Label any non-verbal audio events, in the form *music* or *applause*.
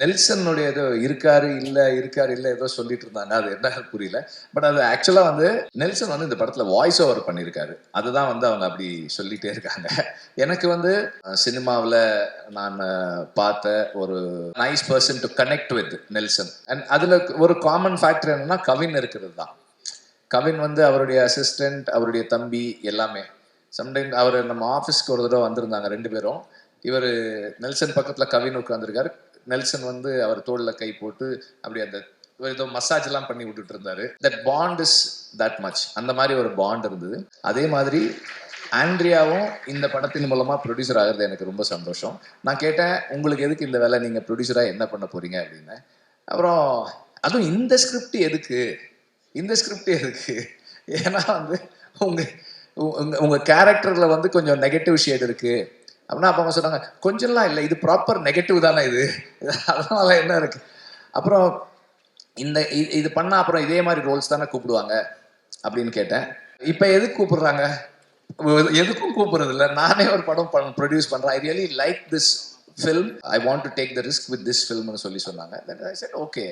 நெல்சனுடைய ஏதோ இருக்காரு இல்ல இருக்காரு இல்ல ஏதோ சொல்லிட்டு இருந்தாங்க. அது என்ன புரியல. பட் அது ஆக்சுவலா வந்து நெல்சன் வந்து இந்த படத்துல வாய்ஸ் ஓவர் பண்ணியிருக்காரு. அதுதான் வந்து அவங்க அப்படி சொல்லிட்டே இருக்காங்க. எனக்கு வந்து சினிமாவில் நான் பார்த்த ஒரு nice person to connect with Nelson. And அதுல ஒரு காமன் ஃபேக்டர் என்னன்னா கவின் இருக்கிறது தான். கவின் வந்து அவருடைய அசிஸ்டன்ட் அவருடைய தம்பி எல்லாமே. சம்டைம் அவர் நம்ம ஆஃபீஸ்க்கு ஒரு தடவை வந்திருந்தாங்க ரெண்டு பேரும். இவர் நெல்சன் பக்கத்தில் கவின் உட்காந்துருக்காரு நெல்சன் வந்து அவர் தோளில் கை போட்டு அப்படி அந்த ஏதோ மசாஜ் எல்லாம் பண்ணி விட்டுட்டு இருந்தாரு that bond is that much அந்த மாதிரி ஒரு பாண்ட் இருந்தது. அதே மாதிரி ஆண்ட்ரியாவும் இந்த படத்தின் மூலமா ப்ரொடியூசர் ஆகிறது எனக்கு ரொம்ப சந்தோஷம். நான் கேட்டேன் உங்களுக்கு எதுக்கு இந்த வேலை? நீங்க ப்ரொடியூசரா என்ன பண்ண போறீங்க? அப்படின்னு. அப்புறம் அதுவும் இந்த ஸ்கிரிப்ட் எதுக்கு? இந்த ஸ்கிரிப்ட் எதுக்கு? ஏன்னா வந்து உங்க உங்க கேரக்டர்ல வந்து கொஞ்சம் நெகட்டிவ் ஷேட் இருக்கு. அப்படின்னா அப்பா அம்மா சொன்னாங்க கொஞ்சம்லாம் இல்லை இது ப்ராப்பர் நெகட்டிவ் தானே இது. *laughs* அதனால என்ன இருக்கு? அப்புறம் இந்த இது பண்ணால் அப்புறம் இதே மாதிரி ரோல்ஸ் தானே கூப்பிடுவாங்க அப்படின்னு கேட்டேன். இப்போ எதுக்கு கூப்பிடுறாங்க? எதுக்கும் கூப்பிடுறது இல்லை நானே ஒரு படம் பண் ப்ரொடியூஸ் பண்ணுறேன் I really like this film I want to take the risk with this ஃபில்ம்னு சொல்லி சொன்னாங்க. ஓகே